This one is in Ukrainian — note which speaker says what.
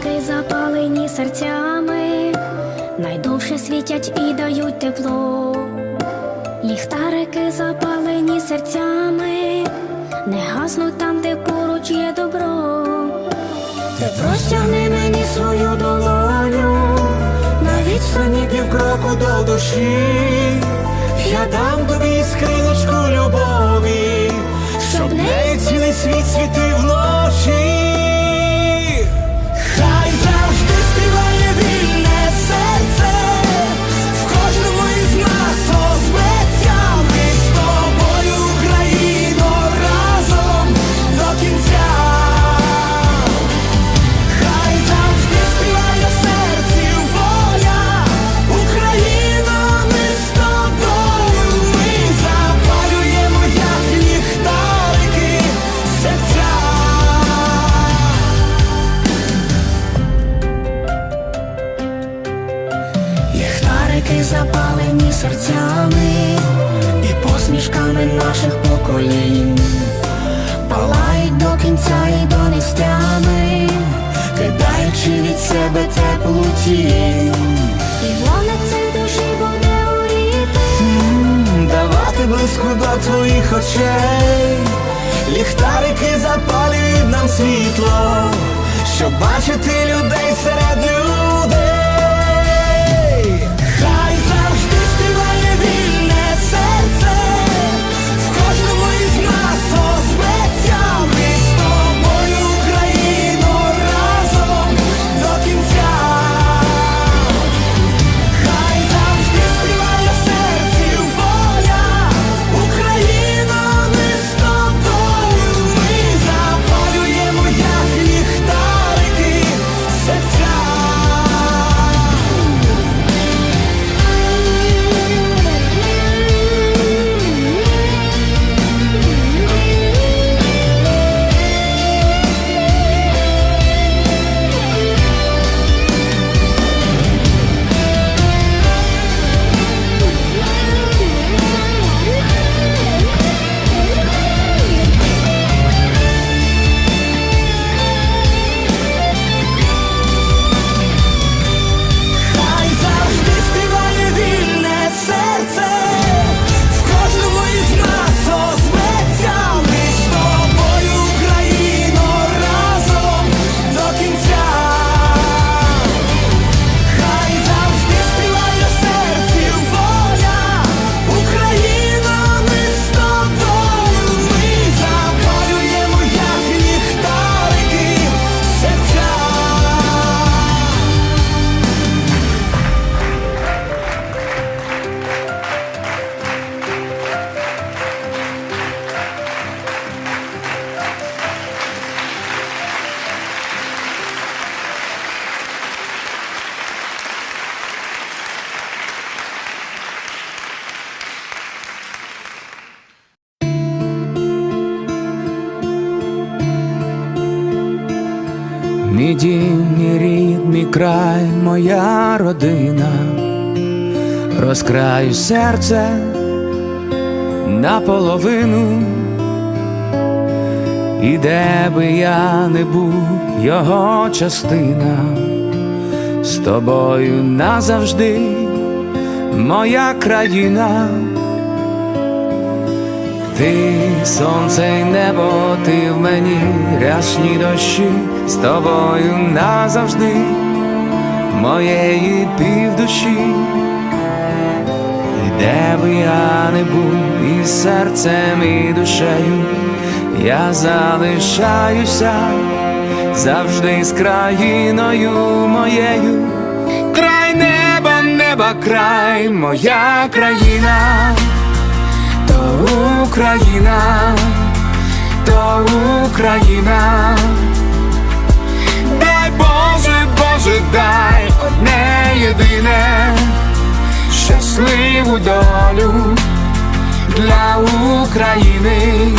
Speaker 1: Ліхтарики запалені серцями, найдовше світять і дають тепло. Ліхтарики запалені серцями, не гаснуть там, де поруч є добро. Ти простягни мені свою долоню, на відстані півкроку до душі. Я дам тобі скриночку любові, щоб нею цілий світ світив вночі. Серцями і посмішками наших поколінь, палають до кінця і до нестями, кидаючи від себе теплу тінь. І вогник цей душі буде горіти. Давати близько до твоїх очей, ліхтарики запалюють нам світло, щоб бачити людей серед людей.
Speaker 2: Мій дім, мій рід, мій край, моя родина, розкраю серце наполовину, і де би я не був, його частина, з тобою назавжди, моя країна. Ти сонце й небо, ти в мені рясні дощі з тобою назавжди, моєї півдуші, і де би я не був, і серцем, і душею я залишаюся завжди з країною моєю, край неба, неба, край, моя країна Україна, то Україна, дай Боже, Боже, дай одне єдине, щасливу долю для України,